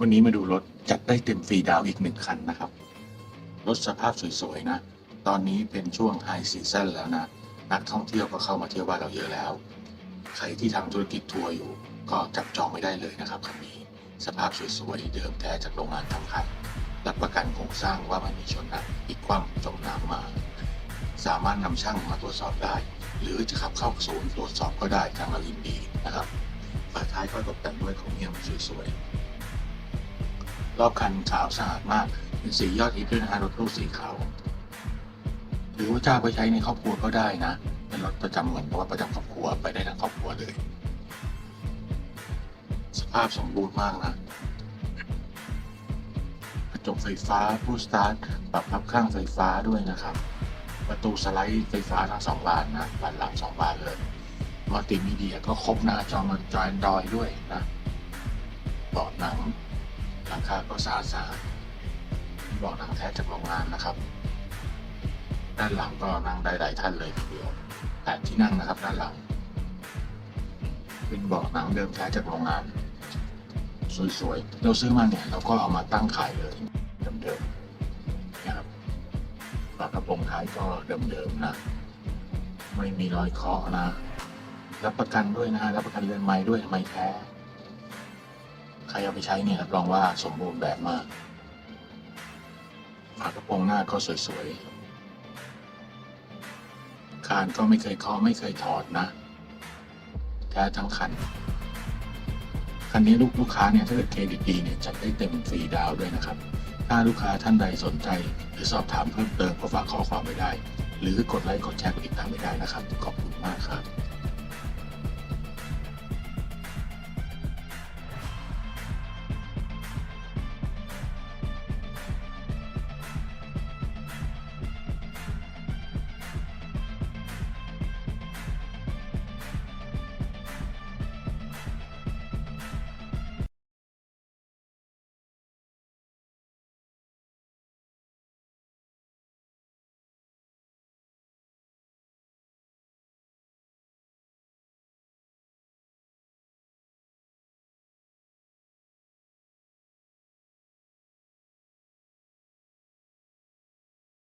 วันนี้มาดูรถจัดได้เต็มฟรีดาวอีกหนึ่งคันนะครับ รถสภาพสวยๆนะ ตอนนี้เป็นช่วงไฮซีซั่นแล้วนะ นักท่องเที่ยวก็เข้ามาเที่ยวบ้านเราเยอะแล้ว ใครที่ทำธุรกิจทัวร์อยู่ ก็จับจองไม่ได้เลยนะครับคันนี้ สภาพสวยๆเดิมแท้จากโรงงานทำคันรับประกันโครงสร้างว่าไม่มีชนหนักอีกความจมน้ำมา สามารถนำช่างมาตรวจสอบได้ หรือจะขับเข้าศูนย์ตรวจสอบก็ได้ทางเรายินดีนะครับฝาท้ายก็ตกแต่งด้วยโครเมียมสวยๆ รอบคันขาวสะอาดมาก เป็นสียอดฮิตด้วยนะฮะรถตู้สีขาวหรือว่าจ้าไปใช้ในครอบครัวก็ได้นะ เป็นรถประจำเหมือนเพราะว่าประจำครอบครัวไปได้ทั้งครอบครัวเลย สภาพสมบูรณ์มากนะกระจกไฟฟ้าผู้สตาร์ทปรับพับข้างไฟฟ้าด้วยนะครับ ประตูสไลด์ไฟฟ้าทั้งสองบานนะบานหลังสองบานเลยมัลติมีเดียก็ครบหน้าจอมันจอยดอยด้วยนะเบาะหนัง หลังคาก็สะอาดสะอาดเบาะหนังแท้จากโรงงานนะครับ ด้านหลังก็นั่งได้หลายท่านเลยทีเดียวแปดที่นั่งนะครับ ด้านหลัง เป็นเบาะหนังเดิมแท้จากโรงงาน สวยๆ เราซื้อมาเนี่ยเราก็เอามาตั้งขายเลยเดิมๆนะครับฝากระโปรงท้ายก็เดิมๆนะ ไม่มีรอยเคาะนะ รับประกันด้วยนะ รับประกันเรือนไม้ด้วยไม้แท้ รเอาไปใช้เนี่ยรับรองว่าสมบูรณ์แบบมาก ฝากระโปรงหน้าก็สวยๆ คานก็ไม่เคยเคาะไม่เคยถอดนะแท้ทั้งคัน คันนี้ลูกลูกค้าเนี่ยถ้าเกิดเครดิตดีเนี่ยจัดได้เต็มฟรีดาวด้วยนะครับ ถ้าลูกค้าท่านใดสนใจ หรือสอบถามเพิ่มเติมก็ฝากข้อความไว้ได้ หรือกดไลค์กดแชร์กดติดตามไว้ได้นะครับ ขอบคุณมากครับ